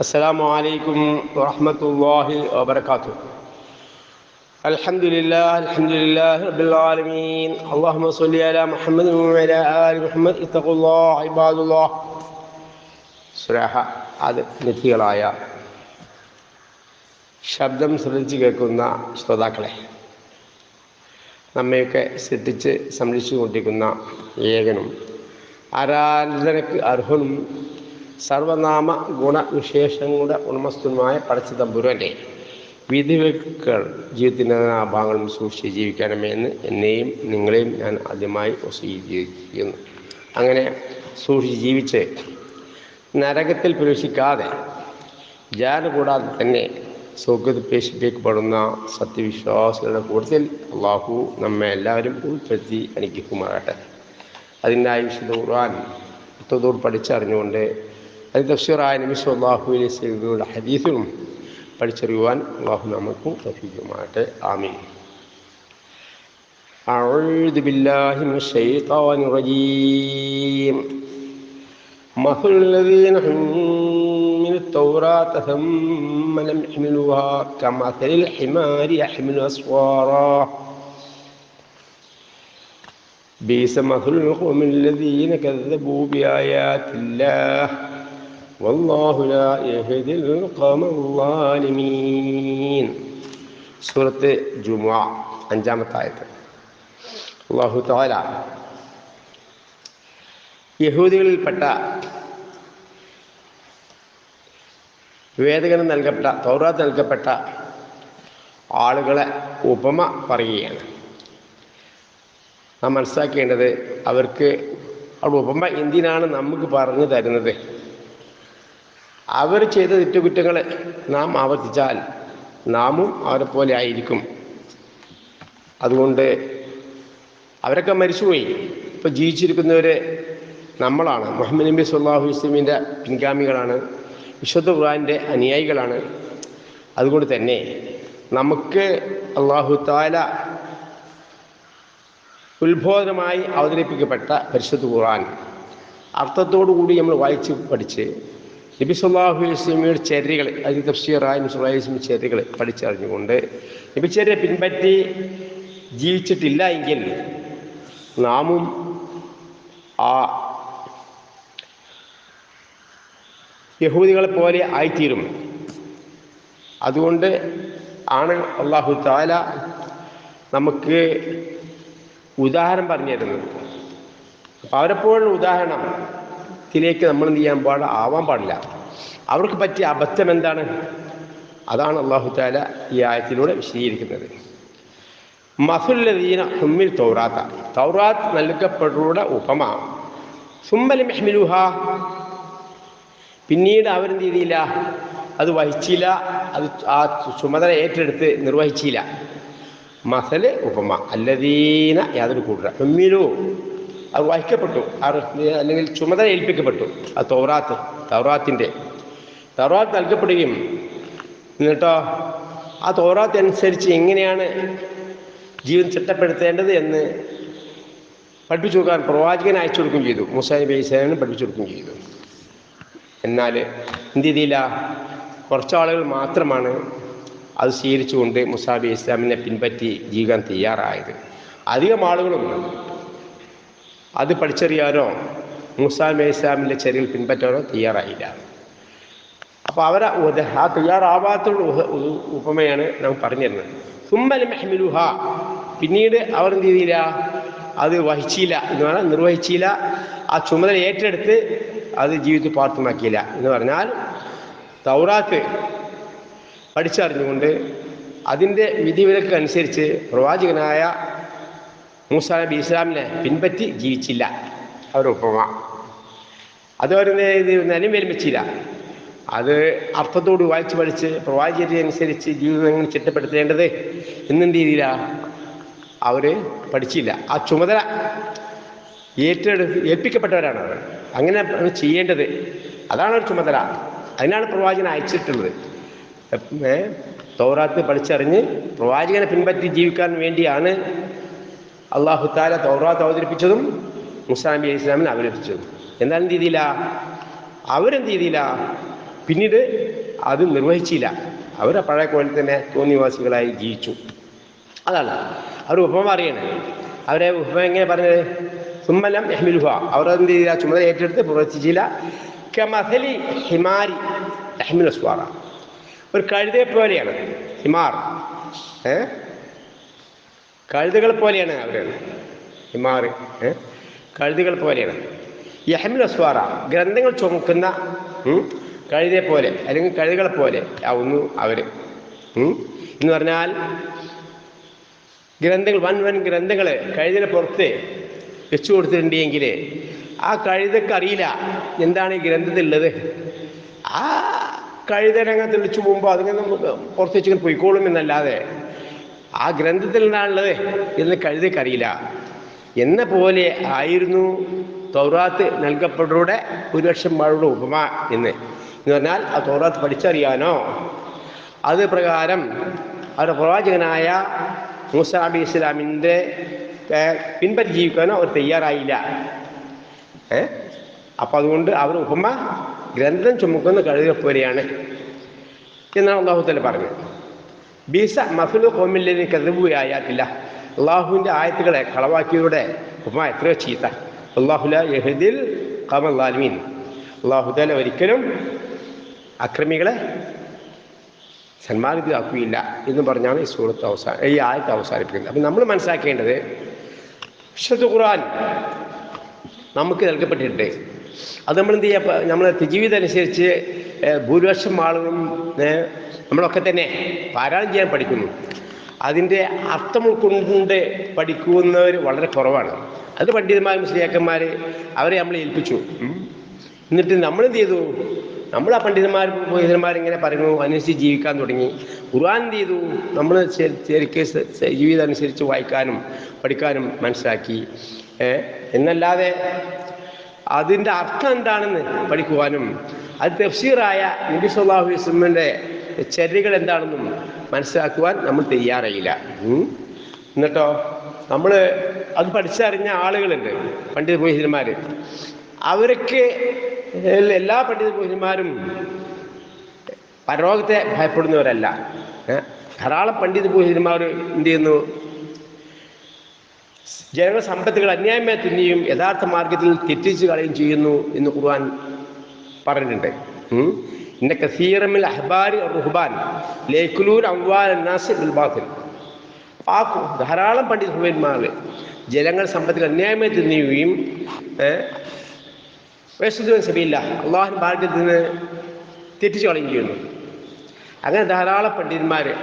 السلام عليكم ورحمة الله وبركاته الحمد لله الحمد لله رب العالمين اللهم صل على محمد وعلى آل محمد اتقوا الله عباد الله സുരാഹ അത് നിധികളായ ശബ്ദം ശ്രദ്ധിച്ച് കേൾക്കുന്ന ശ്രോതാക്കളെ നമ്മയൊക്കെ ശ്രദ്ധിച്ച് സംരക്ഷിച്ചു കൊണ്ടിരിക്കുന്ന ഏകനും ആരാധനക്ക് അർഹനും സർവനാമ ഗുണവിശേഷങ്ങളുടെ ഉടമസ്ഥനുമായ പടച്ച വിധിവെക്കുകൾ ജീവിതത്തിന്റെ ഭാഗങ്ങളും സൂക്ഷിച്ച് ജീവിക്കണമേ എന്ന് എന്നെയും നിങ്ങളെയും ഞാൻ ആദ്യമായി ചെയ്യുന്നു അങ്ങനെ സൂക്ഷിച്ച് ജീവിച്ച് നരകത്തിൽ പ്രവേശിക്കാതെ ജാന കൂടാതെ തന്നെ സൗഖ്യപേക്ഷിപ്പിക്കപ്പെടുന്ന സത്യവിശ്വാസികളുടെ കൂട്ടത്തിൽ അള്ളാഹു നമ്മെ എല്ലാവരും ഉൾപ്പെടുത്തി അനുഗ്രഹിക്കുമാറാട്ടെ അതിന്റെ വിശുദ്ധ ഖുർആൻ ഒത്തുതൂർ പഠിച്ചറിഞ്ഞുകൊണ്ട് അത് തഫ്സീറായ നബി അള്ളാഹു അലൈഹി സ്വലങ്ങളുടെ ഹദീസും പഠിച്ചറിയുവാൻ അള്ളാഹു നമുക്കും തഫീക്കുമാട്ടെ ആമീൻ أعوذ بالله من الشيطان الرجيم مثل الذين حملوا التوراة ثم لم يحملوها كمثل الحمار يحمل أسفارا بئس مثل القوم الذين كذبوا بآيات الله والله لا يهدي القوم الظالمين سورة جمعة അഞ്ചാമത്തെ ആയത്ത് അള്ളാഹു താല യഹൂദികളിൽപ്പെട്ട വേദഗനം നൽകപ്പെട്ട തൗറാത്ത് നൽകപ്പെട്ട ആളുകളെ ഉപമ പറയുകയാണ് നാം മനസ്സിലാക്കേണ്ടത് അവർക്ക് അവിടെ ഉപമ എന്തിനാണ് നമുക്ക് പറഞ്ഞു തരുന്നത് അവർ ചെയ്ത തെറ്റുകുറ്റങ്ങൾ നാം ആവർത്തിച്ചാൽ നാമും അവരെ പോലെ ആയിരിക്കും. അതുകൊണ്ട് അവരൊക്കെ മരിച്ചുപോയി. ഇപ്പോൾ ജീവിച്ചിരിക്കുന്നവരെ നമ്മളാണ്. മുഹമ്മദ് നബി സുല്ലാഹു വസ്ലമിന്റെ പിൻഗാമികളാണ്. വിശുദ്ധ ഖുർആാന്റെ അനുയായികളാണ്. അതുകൊണ്ട് തന്നെ നമുക്ക് അള്ളാഹു താല ഉത്ബോധനമായി അവതരിപ്പിക്കപ്പെട്ട പരിശുദ്ധ ഖുർആൻ അർത്ഥത്തോടുകൂടി നമ്മൾ വായിച്ച് പഠിച്ച് നബി സുല്ലാഹു വസ്ലമിയുടെ ചര്യകൾ അതി തഫ്സീറായ നബി ചര്യകൾ പഠിച്ചറിഞ്ഞുകൊണ്ട് നബി ചരിയെ പിൻപറ്റി ജീവിച്ചിട്ടില്ല എങ്കിൽ നാമും ആ യഹൂദികളെ പോലെ ആയിത്തീരും. അതുകൊണ്ട് ആണ് അള്ളാഹു താല നമുക്ക് ഉദാഹരണം പറഞ്ഞു തരുന്നത്. അപ്പം അവരെപ്പോഴുള്ള ഉദാഹരണത്തിലേക്ക് നമ്മൾ എന്ത് ചെയ്യാൻ പാടില്ല ആവാൻ പാടില്ല. അവർക്ക് പറ്റിയ അബദ്ധം എന്താണ്? അതാണ് അള്ളാഹു താല ഈ ആയത്തിലൂടെ വിശദീകരിക്കുന്നത്. മസുല്ലദീന ഹുമ്മിൽ തൗറാത്ത. തൗറാത്ത് നൽകപ്പെട്ടവരുടെ ഉപമ. സുമ്മലി മെഹ്മിലുഹ പിന്നീട് അവരെന്ത് ചെയ്തില്ല? അത് വഹിച്ചില്ല. അത് ആ ചുമതല ഏറ്റെടുത്ത് നിർവഹിച്ചില്ല. മസൽ ഉപമ. അല്ലദീന യാതൊരു കൂട്ടർ ഹുമ്മിലു. അത് വഹിക്കപ്പെട്ടു അല്ലെങ്കിൽ ചുമതല ഏൽപ്പിക്കപ്പെട്ടു. ആ തൗറാത്ത് തൗറാത്തിന്റെ തൗറാത്ത് നൽകപ്പെടുകയും എന്നിട്ടോ ആ തോറാത്ത് അനുസരിച്ച് എങ്ങനെയാണ് ജീവൻ ചിട്ടപ്പെടുത്തേണ്ടത് എന്ന് പഠിപ്പിച്ചു കൊടുക്കാൻ പ്രവാചകൻ അയച്ചു കൊടുക്കുകയും ചെയ്തു. മുസാഹിബ് ഇസ്ലാമിന് പഠിപ്പിച്ചു കൊടുക്കുകയും ചെയ്തു. എന്നാൽ എന്ത് ചെയ്തില്ല? കുറച്ചാളുകൾ മാത്രമാണ് അത് സ്വീകരിച്ചുകൊണ്ട് മുസാബി ഇസ്ലാമിനെ പിൻപറ്റി ജീവിക്കാൻ തയ്യാറായത്. അധികം ആളുകളും അത് പഠിച്ചറിയാനോ അലൈഹി ഇസ്ലാമിന്റെ ചെറിയിൽ പിൻപറ്റാനോ തയ്യാറായില്ല. അപ്പോൾ അവർ ആ തയ്യാറാവാത്ത ഉപമയാണ് നാം പറഞ്ഞിരുന്നത്. മെഹ്മിലുഹ. പിന്നീട് അവർ എന്ത് ചെയ്തില്ല? അത് വഹിച്ചില്ല എന്ന് പറഞ്ഞാൽ നിർവഹിച്ചില്ല. ആ ചുമതല ഏറ്റെടുത്ത് അത് ജീവിതത്തിൽ പ്രാർത്ഥമാക്കിയില്ല എന്ന് പറഞ്ഞാൽ തൗറാത്ത് പഠിച്ചറിഞ്ഞുകൊണ്ട് അതിന്റെ വിധിവിലക്ക് അനുസരിച്ച് പ്രവാചകനായ മൂസാ നബി ഇസ്ലാമിനെ പിൻപറ്റി ജീവിച്ചില്ല. അവരുടെ ഉപമ അതവർ നിലം വരുമിച്ചില്ല അത് അർത്ഥത്തോട് വായിച്ച് പഠിച്ച് പ്രവാചകരെ അനുസരിച്ച് ജീവിതം എങ്ങനെ ചിട്ടപ്പെടുത്തേണ്ടത് എന്നെന്ത് രീതിയിലാ അവർ പഠിച്ചില്ല. ആ ചുമതല ഏറ്റെടു ഏൽപ്പിക്കപ്പെട്ടവരാണ് അവർ അങ്ങനെ ചെയ്യേണ്ടത്. അതാണ് ഒരു ചുമതല. അതിനാണ് പ്രവാചകൻ അയച്ചിട്ടുള്ളത്. തോറാത്ത് പഠിച്ചറിഞ്ഞ് പ്രവാചകനെ പിൻപറ്റി ജീവിക്കാൻ വേണ്ടിയാണ് അള്ളാഹു താല തൗറാത്ത് അവതരിപ്പിച്ചതും മുസാ നബി ഇസ്ലാമിനെ അവതരിപ്പിച്ചതും എന്താണ് രീതിയില്ല അവരെന്ത് ചെയ്തില്ല? പിന്നീട് അത് നിർവഹിച്ചില്ല. അവർ പഴയ കോലിൽ തന്നെ തോന്നിവാസികളായി ജീവിച്ചു. അതാണ്. അവർ ഉപമ അറിയണേ അവരെ ഉപമ എങ്ങനെ പറഞ്ഞത്? സുമ്മലം യഹ്മിലുഹ. അവർ എന്ത് ചെയ്തില്ല? ചുമതല ഏറ്റെടുത്ത് പ്രവർത്തിച്ചില്ല. കമഥലി ഹിമാരി ലഹ്മിൽ സ്വാറ ഒരു കഴുതയെ പോലെയാണ്. ഹിമാർ. ഏ? കഴുതകൾ പോലെയാണ് അവർ ഇമാറി കഴുതുകൾ പോലെയാണ്. യഹമിൽ അസ്വാറ ഗ്രന്ഥങ്ങൾ ചുമക്കുന്ന കഴുതെ പോലെ അല്ലെങ്കിൽ കഴുതകളെ പോലെ ആവുന്നു അവർ എന്ന് പറഞ്ഞാൽ ഗ്രന്ഥങ്ങൾ വൻ വൻ ഗ്രന്ഥങ്ങൾ കഴുതിന് പുറത്ത് വെച്ചു കൊടുത്തിട്ടുണ്ടെങ്കിൽ ആ കഴുതക്ക് അറിയില്ല എന്താണ് ഈ ഗ്രന്ഥത്തിലുള്ളത് ആ കഴുതനങ്ങ് വിളിച്ചു പോകുമ്പോൾ അതിങ്ങനെ പുറത്ത് വെച്ചിങ്ങനെ പൊയ്ക്കോളും എന്നല്ലാതെ ആ ഗ്രന്ഥത്തിൽ എന്താണുള്ളത് എന്ന് കഴുതിക്കറിയില്ല എന്ന പോലെ ആയിരുന്നു തൗറാത്ത് നൽകപ്പെട്ടവരുടെ ഒരു ലക്ഷം മഴയുടെ ഉപമ എന്ന്. എന്ന് പറഞ്ഞാൽ ആ തൗറാത്ത് പഠിച്ചറിയാനോ? അത് പ്രകാരം അവരുടെ പ്രവാചകനായ മൂസ അബി ഇസ്ലാമിന്റെ പിൻപറ്റി ജീവിക്കാനോ അവർ തയ്യാറായില്ല. ഏ? അപ്പം അതുകൊണ്ട് അവർ ഉപമ ഗ്രന്ഥം ചുമക്കുന്ന കഴുകിയ പോലെയാണ് എന്നാണ് അള്ളാഹുത്തല പറഞ്ഞത്. ബീസ മസലു കോമില്ലേ കഥവു ആയാക്കില്ല അള്ളാഹുവിന്റെ ആയത്തുകളെ കളവാക്കിയവരുടെ ഉമ്മ എത്രയോ ചീത്ത. അള്ളാഹുല യഹദിൽ കമല്ലാൽമീൻ അള്ളാഹുദല ഒരിക്കലും അക്രമികളെ സന്മാർഗിതമാക്കുകയില്ല എന്ന് പറഞ്ഞാണ് ഈ സൂറത്ത് അവസാന ഈ ആയത്ത് അവസാനിപ്പിക്കുന്നത്. അപ്പം നമ്മൾ മനസ്സിലാക്കേണ്ടത് വിശുദ്ധ ഖുർആൻ നമുക്ക് നൽകപ്പെട്ടിട്ടുണ്ട്. അത് നമ്മൾ എന്ത് ചെയ്യുക നമ്മൾ ജീവിതം അനുസരിച്ച് ഭൂരിപക്ഷം ആളുകളും നമ്മളൊക്കെ തന്നെ പാരായണം ചെയ്യാൻ പഠിക്കുന്നു. അതിന്റെ അർത്ഥം ഉൾക്കൊണ്ട് പഠിക്കുന്നവർ വളരെ കുറവാണ്. അത് പണ്ഡിതന്മാർ ശ്രീയാക്കന്മാർ അവരെ നമ്മൾ ഏൽപ്പിച്ചു. എന്നിട്ട് നമ്മൾ എന്ത് ചെയ്തു? നമ്മൾ ആ പണ്ഡിതന്മാർ പുരോഹിതന്മാരിങ്ങനെ പറഞ്ഞു അനുസരിച്ച് ജീവിക്കാൻ തുടങ്ങി. ഖുർആൻ എന്ത് ചെയ്തു? നമ്മൾ ശരിക്ക് ജീവിതം അനുസരിച്ച് വായിക്കാനും പഠിക്കാനും മനസ്സിലാക്കി. എന്നല്ലാതെ അതിന്റെ അർത്ഥം എന്താണെന്ന് പഠിക്കുവാനും അത് തഫ്സീറായ നബി സല്ലല്ലാഹു അലൈഹി വസല്ലമയുടെ ചര്യകൾ എന്താണെന്നും മനസ്സിലാക്കുവാൻ നമ്മൾ തയ്യാറായില്ല. എന്നിട്ടോ നമ്മൾ അത് പഠിച്ചറിഞ്ഞ ആളുകളുണ്ട് പണ്ഡിത പുരോഹിതന്മാർ അവർക്ക് എല്ലാ പണ്ഡിത പുരോഹിതന്മാരും പരലോകത്തെ ഭയപ്പെടുന്നവരല്ല? ധാരാളം പണ്ഡിത പുരോഹിതന്മാർ എന്ത് ചെയ്യുന്നു ജനങ്ങളുടെ സമ്പത്തുകൾ അന്യായമായി തിന്നുകയും യഥാർത്ഥ മാർഗത്തിൽ തെറ്റിച്ച് കളയും ചെയ്യുന്നു എന്ന് ഖുർആൻ പറഞ്ഞിട്ടുണ്ട്. ഇന്ന കസീറമിൽ അഹ്ബാരി റുഹ്ബാൻ ലേഖുലൂർ അംവാൽ നാസി ബിൽ ബാത്തിൽ ആ കു- ധാരാളം പണ്ഡിതന്മാർ ജനങ്ങൾ സമ്പത്തിൽ അന്യായമായി തിന്നുകയും വേഷത്തുവൻ സഭയില്ല അള്ളാഹു മാർഗത്തിൽ നിന്ന് തെറ്റിച്ച് കളയും ചെയ്യുന്നു. അങ്ങനെ ധാരാളം പണ്ഡിതന്മാർ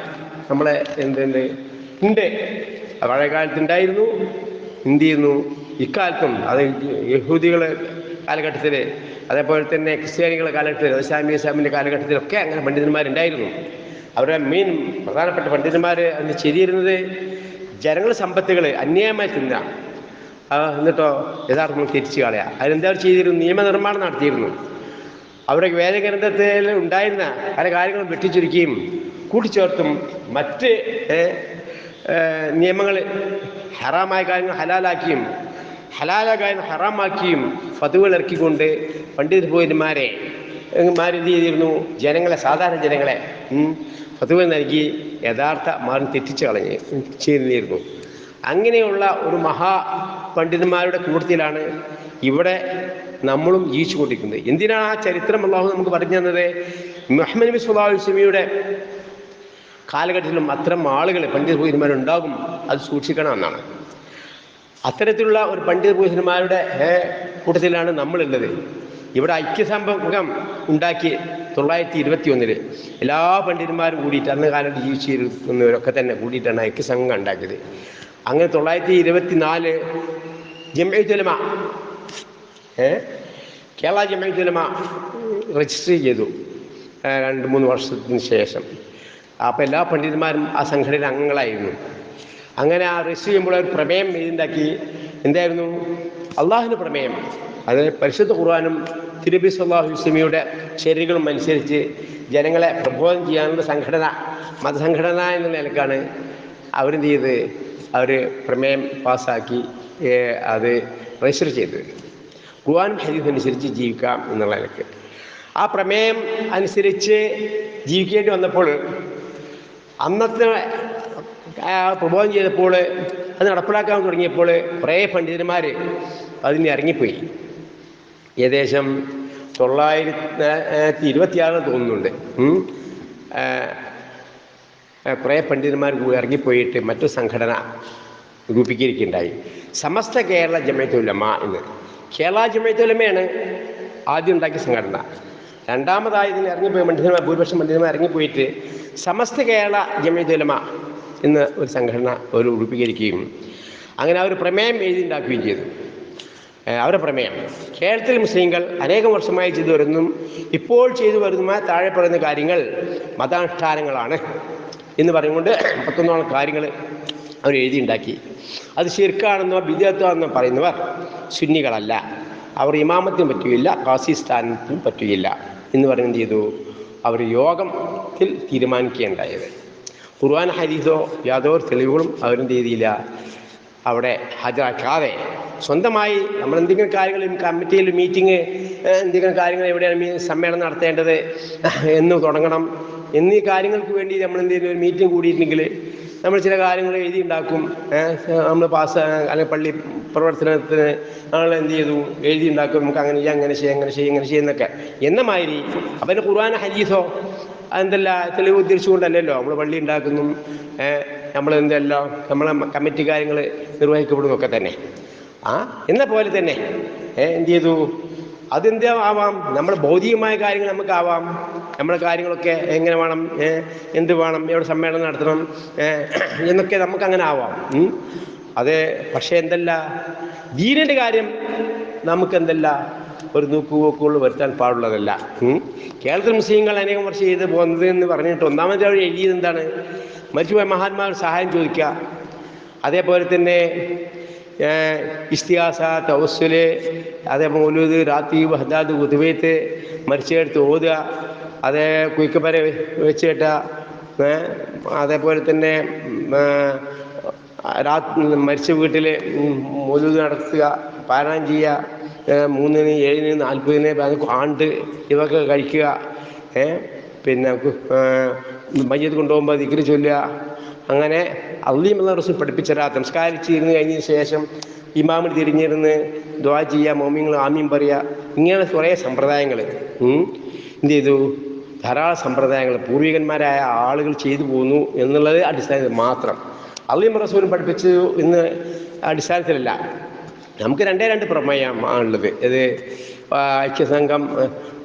നമ്മളെ എന്തുണ്ട് ഉണ്ട്. പഴയ കാലത്തുണ്ടായിരുന്നു എന്ത് ചെയ്യുന്നു ഇക്കാലത്തും അത് യഹൂദികളെ കാലഘട്ടത്തിൽ അതേപോലെ തന്നെ ക്രിസ്ത്യാനികളുടെ കാലഘട്ടത്തിൽ ഇസ്ലാമിക ഇസ്ലാമിന്റെ കാലഘട്ടത്തിലൊക്കെ അങ്ങനെ പണ്ഡിതന്മാരുണ്ടായിരുന്നു. അവരുടെ മെയിൻ പ്രധാനപ്പെട്ട പണ്ഡിതന്മാർ അന്ന് ചെയ്തിരുന്നത് ജനങ്ങളുടെ സമ്പത്തുകൾ അന്യായമായി തിന്ന എന്നിട്ടോ യഥാർത്ഥം തിരിച്ചു കളയുക അതിനെന്താ ചെയ്തിരുന്നു നിയമനിർമ്മാണം നടത്തിയിരുന്നു. അവരുടെ വേദഗ്രന്ഥത്തിൽ ഉണ്ടായിരുന്ന പല കാര്യങ്ങളും വെട്ടിച്ചുരുക്കിയും കൂട്ടിച്ചേർത്തും മറ്റ് നിയമങ്ങൾ ഹറാമായ കാര്യങ്ങൾ ഹലാലാക്കിയും ഹലാലായ കാര്യങ്ങൾ ഹറാമാക്കിയും പതിവുകൾ ഇറക്കിക്കൊണ്ട് പണ്ഡിത പോയിന്മാരെ മാരെന്ത് ചെയ്തിരുന്നു? ജനങ്ങളെ സാധാരണ ജനങ്ങളെ പതിവ് നൽകി യഥാർത്ഥ മാറി തെറ്റിച്ച് കളഞ്ഞ് ചെയ്തിരുന്നു. അങ്ങനെയുള്ള ഒരു മഹാ പണ്ഡിതന്മാരുടെ കൂട്ടത്തിലാണ് ഇവിടെ നമ്മളും ജീവിച്ചു കൊണ്ടിരിക്കുന്നത് എന്തിനാണ് ആ ചരിത്രം അള്ളാഹു നമുക്ക് പറഞ്ഞു തന്നത്? മുഹമ്മദ് നബി സുല്ലാ വസ്ലമിയുടെ കാലഘട്ടത്തിലും അത്തരം ആളുകൾ പണ്ഡിത പുരുഷന്മാരുണ്ടാകും അത് സൂക്ഷിക്കണം എന്നാണ് അത്തരത്തിലുള്ള ഒരു പണ്ഡിത പുരുഷന്മാരുടെ കൂട്ടത്തിലാണ് നമ്മളുള്ളത്. ഇവിടെ ഐക്യസംഭവം ഉണ്ടാക്കി തൊള്ളായിരത്തി ഇരുപത്തി ഒന്നിൽ എല്ലാ പണ്ഡിതന്മാരും കൂടിയിട്ട് അന്ന് കാലത്ത് ജീവിച്ചിരുന്നവരൊക്കെ തന്നെ കൂടിയിട്ടാണ് ഐക്യസംഘം ഉണ്ടാക്കിയത്. അങ്ങനെ തൊള്ളായിരത്തി ഇരുപത്തി നാല് ജമയത്തുലമ ഏ കേരള ജമയത്തുലമ രജിസ്റ്റർ ചെയ്തു രണ്ട് മൂന്ന് വർഷത്തിന് ശേഷം. അപ്പോൾ എല്ലാ പണ്ഡിതന്മാരും ആ സംഘടന അംഗങ്ങളായിരുന്നു. അങ്ങനെ ആ രജിസ്റ്റർ ചെയ്യുമ്പോൾ ഒരു പ്രമേയം എഴുതിണ്ടാക്കി. എന്തായിരുന്നു? അള്ളാഹുവിന്റെ പ്രമേയം. അത് പരിശുദ്ധ ഖുർആാനും തിരുബി സല്ലാഹു ഇസ്ലമിയുടെ ശരികളും അനുസരിച്ച് ജനങ്ങളെ പ്രബോധനം ചെയ്യാനുള്ള സംഘടന മതസംഘടന എന്ന നിലക്കാണ് അവരെന്ത് ചെയ്ത്? അവർ പ്രമേയം പാസ്സാക്കി അത് രജിസ്റ്റർ ചെയ്തത് ഖുർആൻ ഹരീഫ് അനുസരിച്ച് ജീവിക്കാം എന്നുള്ള നിലയ്ക്ക്. ആ പ്രമേയം അനുസരിച്ച് ജീവിക്കേണ്ടി വന്നപ്പോൾ അന്നത്തെ പ്രബോധം ചെയ്തപ്പോൾ അത് നടപ്പിലാക്കാൻ തുടങ്ങിയപ്പോൾ കുറേ പണ്ഡിതന്മാർ അതിന് ഇറങ്ങിപ്പോയി. ഏകദേശം തൊള്ളായിരത്തി ഇരുപത്തിയാറിന് തോന്നുന്നുണ്ട്. കുറേ പണ്ഡിതന്മാർ ഇറങ്ങിപ്പോയിട്ട് മറ്റു സംഘടന രൂപീകരിക്കുകയുണ്ടായി സമസ്ത കേരള ജമയത്തുലമ എന്ന്. കേരള ജമയത്തുലമയാണ് ആദ്യം ഉണ്ടാക്കിയ സംഘടന. രണ്ടാമതായി ഇതിന് ഇറങ്ങിപ്പോയി പണ്ഡിതന്മാർ ഭൂരിപക്ഷം പണ്ഡിതന്മാർ ഇറങ്ങിപ്പോയിട്ട് സമസ്ത കേരള ജമയത്തുലമ എന്ന ഒരു സംഘടന ഒരു രൂപീകരിക്കുകയും അങ്ങനെ ആ ഒരു പ്രമേയം എഴുതിണ്ടാക്കുകയും ചെയ്തു. അവരുടെ പ്രമേയം. കേരളത്തിൽ മുസ്ലിങ്ങൾ അനേകം വർഷമായി ചെയ്തു വരുന്നതും ഇപ്പോൾ ചെയ്തു വരുന്നതുമായ താഴെ പറയുന്ന കാര്യങ്ങൾ മതാനുഷ്ഠാനങ്ങളാണ് എന്ന് പറഞ്ഞുകൊണ്ട് പത്തൊന്നോളം കാര്യങ്ങൾ അവർ എഴുതിയുണ്ടാക്കി അത് ശിർക്കാണെന്നോ ബിദത്താണെന്നോ പറയുന്നവർ സുന്നികളല്ല. അവർ ഇമാമത്തിനും പറ്റുകയില്ല കാസിസ്ഥാനത്തിനും പറ്റുകയില്ല എന്ന് പറയുന്നത് ചെയ്തു? അവർ യോഗത്തിൽ തീരുമാനിക്കുകയുണ്ടായത് ഖുർആൻ ഹരീസോ യാതൊരു തെളിവുകളും അവരെന്ത് ചെയ്തില്ല. അവിടെ ഹാജരാക്കാതെ സ്വന്തമായി നമ്മൾ എന്തെങ്കിലും കാര്യങ്ങൾ കമ്മിറ്റിയിൽ മീറ്റിംഗ് എന്തെങ്കിലും കാര്യങ്ങൾ എവിടെയാണ് സമ്മേളനം നടത്തേണ്ടത് എന്ന് തുടങ്ങണം. എന്നീ കാര്യങ്ങൾക്ക് വേണ്ടി നമ്മൾ എന്തെങ്കിലും ഒരു മീറ്റിംഗ് കൂടിയിട്ടുണ്ടെങ്കിൽ നമ്മൾ ചില കാര്യങ്ങൾ എഴുതി ഉണ്ടാക്കും. നമ്മൾ പാസ് അല്ലെങ്കിൽ പള്ളി പ്രവർത്തനത്തിന് നമ്മൾ എന്ത് ചെയ്തു? എഴുതി ഉണ്ടാക്കും. നമുക്ക് അങ്ങനെ ചെയ്യാം അങ്ങനെ ചെയ്യാം അങ്ങനെ ചെയ്യാം ഇങ്ങനെ ചെയ്യുന്നൊക്കെ എന്നമാതിരി അവന് ഖുർആൻ ഹരീസോ അതെന്തല്ല തെളിവ് ഉദ്ദേശിച്ചുകൊണ്ടല്ലല്ലോ നമ്മൾ പള്ളി ഉണ്ടാക്കുന്നു നമ്മൾ എന്തെല്ലാം നമ്മളെ കമ്മിറ്റി കാര്യങ്ങൾ നിർവഹിക്കപ്പെടുന്നൊക്കെ തന്നെ. ആ എന്ന പോലെ തന്നെ എന്ത് ചെയ്തു? അതെന്ത് ആവാം? നമ്മുടെ ഭൗതികമായ കാര്യങ്ങൾ നമുക്കാവാം. നമ്മുടെ കാര്യങ്ങളൊക്കെ എങ്ങനെ വേണം എന്ത് വേണം എവിടെ സമ്മേളനം നടത്തണം എന്നൊക്കെ നമുക്ക് അങ്ങനെ ആവാം അതെ പക്ഷേ എന്തല്ല? ദീനിന്റെ കാര്യം നമുക്കെന്തല്ല? ഒരു നൂക്കു നോക്കുപോക്കുകൾ വരുത്താൻ പാടുള്ളതല്ല. കേരളത്തിൽ മുസ്ലിങ്ങൾ അനേകം വർഷം ചെയ്ത് പോകുന്നത് എന്ന് പറഞ്ഞിട്ട് ഒന്നാമത്തെ അവർ എഴുതിയത് എന്താണ്? മരിച്ചുപോയ മഹാത്മാവ് സഹായം ചോദിക്കുക. അതേപോലെ തന്നെ ഇസ്തിഹാസ തവസ്സുൽ അതേ മൗലൂദ് ബഹദാദ് ഉദ്വേത്ത് മരിച്ചെടുത്ത് ഓതുക. അതേ കുയിക്കപ്പര വെച്ച് കേട്ട അതേപോലെ തന്നെ രാ മരിച്ച വീട്ടിൽ മൗലൂദ് നടത്തുക പാരായണം ചെയ്യുക. മൂന്നിന് ഏഴിന് നാൽപ്പതിന് ആണ്ട് ഇതൊക്കെ കഴിക്കുക. ഏ പിന്നെ മയ്യത്ത് കൊണ്ടുപോകുമ്പോൾ ദിക്രി ചൊല്ലുക. അങ്ങനെ അള്ളീം എന്ന റസൂൽ പഠിപ്പിച്ചരാ സംസ്കാരിച്ചിരുന്ന് കഴിഞ്ഞതിന് ശേഷം ഇമാമിന് തിരിഞ്ഞിരുന്ന് ദ്വാ ചെയ്യുക മോമിങ്ങൾ ആമീൻ പറയുക ഇങ്ങനെ കുറേ സമ്പ്രദായങ്ങൾ എന്ത് ചെയ്തു? ധാരാളം സമ്പ്രദായങ്ങൾ പൂർവികന്മാരായ ആളുകൾ ചെയ്തു പോകുന്നു എന്നുള്ളത് അടിസ്ഥാനത്തിൽ മാത്രം. അള്ളീം റസൂലും പഠിപ്പിച്ചു ഇന്ന് അടിസ്ഥാനത്തിലല്ല. നമുക്ക് രണ്ടേ രണ്ട് പ്രമേയമാണുള്ളത്. ഇത് ഐക്യസംഘം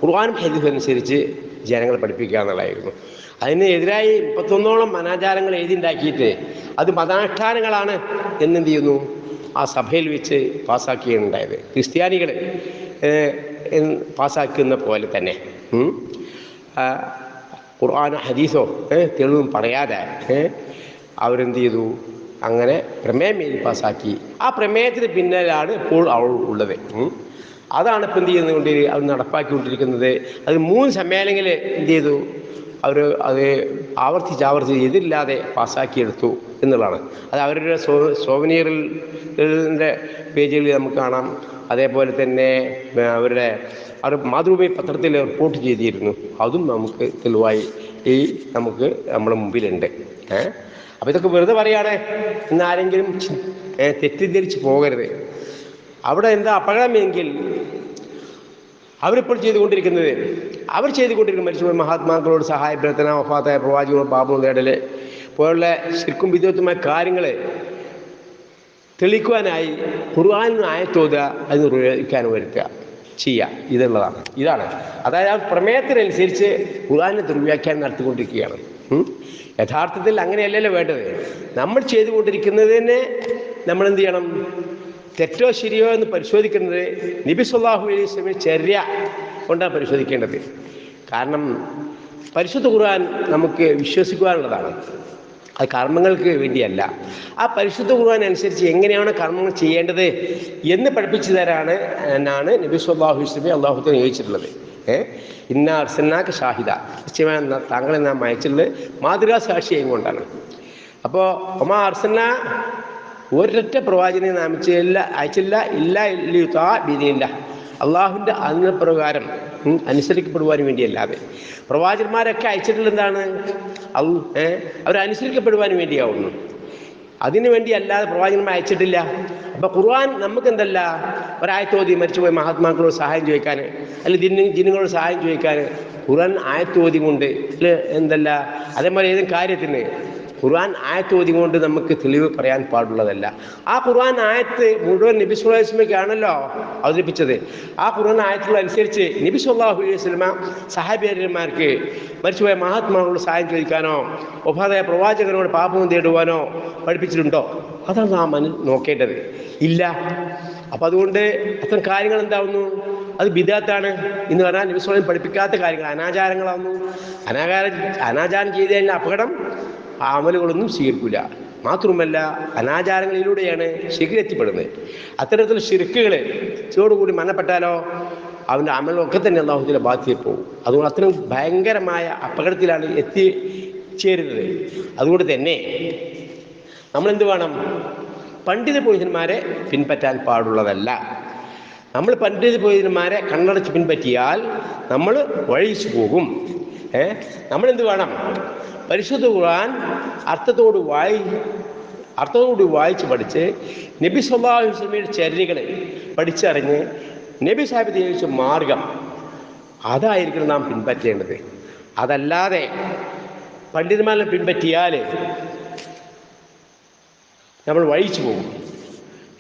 കുർബാനും ഹദീസും അനുസരിച്ച് ജനങ്ങളെ പഠിപ്പിക്കുക എന്നുള്ളതായിരുന്നു. അതിന് എതിരായി മുപ്പത്തൊന്നോളം അനാചാരങ്ങൾ എഴുതിണ്ടാക്കിയിട്ട് അത് മതാനുഷ്ഠാനങ്ങളാണ് എന്നെന്ത് ചെയ്യുന്നു? ആ സഭയിൽ വെച്ച് പാസ്സാക്കിയുണ്ടായത് ക്രിസ്ത്യാനികൾ പാസ്സാക്കുന്ന പോലെ തന്നെ. ഖുർആാനോ ഹദീസോ തെളിവും പറയാതെ അവരെന്ത് ചെയ്തു? അങ്ങനെ പ്രമേയം എഴുതി പാസ്സാക്കി. ആ പ്രമേയത്തിന് പിന്നിലാണ് ഇപ്പോൾ അവൾ ഉള്ളത്. അതാണ് ഇപ്പം എന്ത് ചെയ്യുന്നുകൊണ്ട് അവർ നടപ്പാക്കിക്കൊണ്ടിരിക്കുന്നത്. അത് മൂന്ന് സമ്മേളനങ്ങൾ എന്ത് ചെയ്തു? അവർ അത് ആവർത്തിച്ച് ആവർത്തിച്ച് എതിരില്ലാതെ പാസ്സാക്കിയെടുത്തു എന്നുള്ളതാണ്. അത് അവരുടെ സോ സോവനീറിൽ പേജുകളിൽ നമുക്ക് കാണാം. അതേപോലെ തന്നെ അവരുടെ അവർ മാതൃഭൂമി പത്രത്തിൽ റിപ്പോർട്ട് ചെയ്തിരുന്നു. അതും നമുക്ക് തെളിവായി ഈ നമുക്ക് നമ്മുടെ മുമ്പിലുണ്ട്. ഏഹ് അപ്പോൾ ഇതൊക്കെ വെറുതെ പറയുകയാണ് എന്നാരെങ്കിലും തെറ്റിദ്ധരിച്ച് പോകരുത്. അവിടെ എന്താ അപകടമെങ്കിൽ അവരിപ്പോൾ ചെയ്തുകൊണ്ടിരിക്കുന്നത് അവർ ചെയ്തുകൊണ്ടിരിക്കുന്ന മരിച്ചുപോയ മഹാത്മാക്കളോട് സഹായപ്രവർത്തന വഫാത്തായ പ്രവാചകരോട് പാപം നേടൽ പോലുള്ള ശരിക്കും വിധേയത്വമായ കാര്യങ്ങൾ തെളിക്കുവാനായി ഖുർആാനിന് ആയത്തോതുക അത് നിർവഹിക്കാൻ വരുത്തുക ചെയ്യുക. ഇതുള്ളതാണ്. ഇതാണ്. അതായത് ആ പ്രമേയത്തിനനുസരിച്ച് ഖുർആാനെ ദുർവ്യാഖ്യാനം നടത്തിക്കൊണ്ടിരിക്കുകയാണ്. യഥാർത്ഥത്തിൽ അങ്ങനെയല്ലല്ലോ വേണ്ടത്. നമ്മൾ ചെയ്തുകൊണ്ടിരിക്കുന്നതിനെ നമ്മൾ എന്ത് ചെയ്യണം? തെറ്റോ ശരിയോ എന്ന് പരിശോധിക്കുന്നത് നബി സുല്ലാഹു അലൈഹി ചര്യ കൊണ്ടാണ് പരിശോധിക്കേണ്ടത്. കാരണം പരിശുദ്ധ ഖുർആൻ നമുക്ക് വിശ്വസിക്കുവാനുള്ളതാണ്. അത് കർമ്മങ്ങൾക്ക് വേണ്ടിയല്ല. ആ പരിശുദ്ധ ഖുർആൻ അനുസരിച്ച് എങ്ങനെയാണ് കർമ്മങ്ങൾ ചെയ്യേണ്ടത് എന്ന് പഠിപ്പിച്ചു തരാണ് എന്നാണ് നബി സുല്ലാഹു വസ്ലമെ അള്ളാഹുത്തെ നിയോഗിച്ചിട്ടുള്ളത്. ഏ ഇന്ന അർസന്നാക്ക് ഷാഹിദ. നിശ്ചയമായ താങ്കളെ നാം അയച്ചിട്ടുള്ളത് മാതൃകാ സാക്ഷിയും കൊണ്ടാണ്. അപ്പോൾ ഒമാ അർസന്ന ഒരൊറ്റ പ്രവാചകനെ നാമിച്ചില്ല അയച്ചില്ല ഇല്ല ഇല്ലാ ബിദിനില്ല. അള്ളാഹുവിന്റെ അനുപ്രകാരം ഉം, അനുസരിക്കപ്പെടുവാൻ വേണ്ടിയല്ലാതെ പ്രവാചകന്മാരൊക്കെ അയച്ചിട്ടുള്ള എന്താണ്? അവരനുസരിക്കപ്പെടുവാൻ വേണ്ടിയാവുന്നു. അതിനു വേണ്ടി അല്ലാതെ പ്രവാചകന്മാർ അയച്ചിട്ടില്ല. അപ്പൊ ഖുർആൻ നമുക്ക് എന്തല്ല ഒരായത്തോതി മരിച്ചുപോയ മഹാത്മാക്കളോട് സഹായം ചോദിക്കാൻ അല്ലെങ്കിൽ ജിന്നു ജിന്നുകളോട് സഹായം ചോദിക്കാൻ ഖുർആൻ ആയത്തോതി കൊണ്ട് എന്തല്ല? അതേപോലെ ഏതെങ്കിലും കാര്യത്തിന് ഖുർആൻ ആയത്ത് കൊണ്ട് നമുക്ക് തെളിവ് പറയാൻ പാടുള്ളതല്ല. ആ ഖുർആൻ ആയത്ത് മുഴുവൻ നബി സുല്ലാ വസ്ലമയ്ക്കാണല്ലോ അവതരിപ്പിച്ചത്. ആ ഖുർആൻ ആയത്തുകൾ അനുസരിച്ച് നബി സുല്ലാഹു അലൈഹി വസ്ലമ സഹാബിയന്മാർക്ക് മരിച്ചുപോയ മഹാത്മാക്കളോട് സഹായം ചോദിക്കാനോ ഒഫാദായ പ്രവാചകനോട് പാപം തേടുവാനോ പഠിപ്പിച്ചിട്ടുണ്ടോ? അതാണ് നാം മനു നോക്കേണ്ടത്. ഇല്ല. അപ്പം അതുകൊണ്ട് അത്തരം കാര്യങ്ങൾ എന്താവുന്നു? അത് ബിദാത്താണ്. എന്ന് പറഞ്ഞാൽ നബി സ്വലം പഠിപ്പിക്കാത്ത കാര്യങ്ങൾ അനാചാരങ്ങളാവുന്നു. അനാചാരം അനാചാരം ചെയ്ത് കഴിഞ്ഞാൽ അപകടം ആ അമലുകളൊന്നും സ്വീകരിക്കില്ല മാത്രമല്ല അനാചാരങ്ങളിലൂടെയാണ് ശിഖിലെത്തിപ്പെടുന്നത് അത്തരത്തിൽ ഷിർക്കുകൾ ചോടുകൂടി മനപ്പെട്ടാലോ അവന്റെ അമലൊക്കെ തന്നെ അള്ളാഹുദിനെ ബാധിച്ചു പോകും അതുകൊണ്ട് അത്രയും ഭയങ്കരമായ അപകടത്തിലാണ് എത്തിച്ചേരുന്നത് അതുകൊണ്ട് തന്നെ നമ്മളെന്ത് വേണം? പണ്ഡിത പുരുഷന്മാരെ പിൻപറ്റാൻ പാടുള്ളതല്ല. നമ്മൾ പണ്ഡിത പുരുഷന്മാരെ കണ്ണടച്ച് പിൻപറ്റിയാൽ നമ്മൾ വഴിച്ചു പോകും. ഏ? നമ്മളെന്ത് വേണം? പരിശുദ്ധ ഖുർആൻ അർത്ഥത്തോട് വായി അർത്ഥത്തോട് വായിച്ച് പഠിച്ച് നബി സല്ലാഹു ചര്യകൾ പഠിച്ചറിഞ്ഞ് നബി സാഹിബ് ജീവിച്ച മാർഗം അതായിരിക്കണം നാം പിൻപറ്റേണ്ടത്. അതല്ലാതെ പണ്ഡിതന്മാരെ പിൻപറ്റിയാൽ നമ്മൾ വഴിച്ചു പോകും.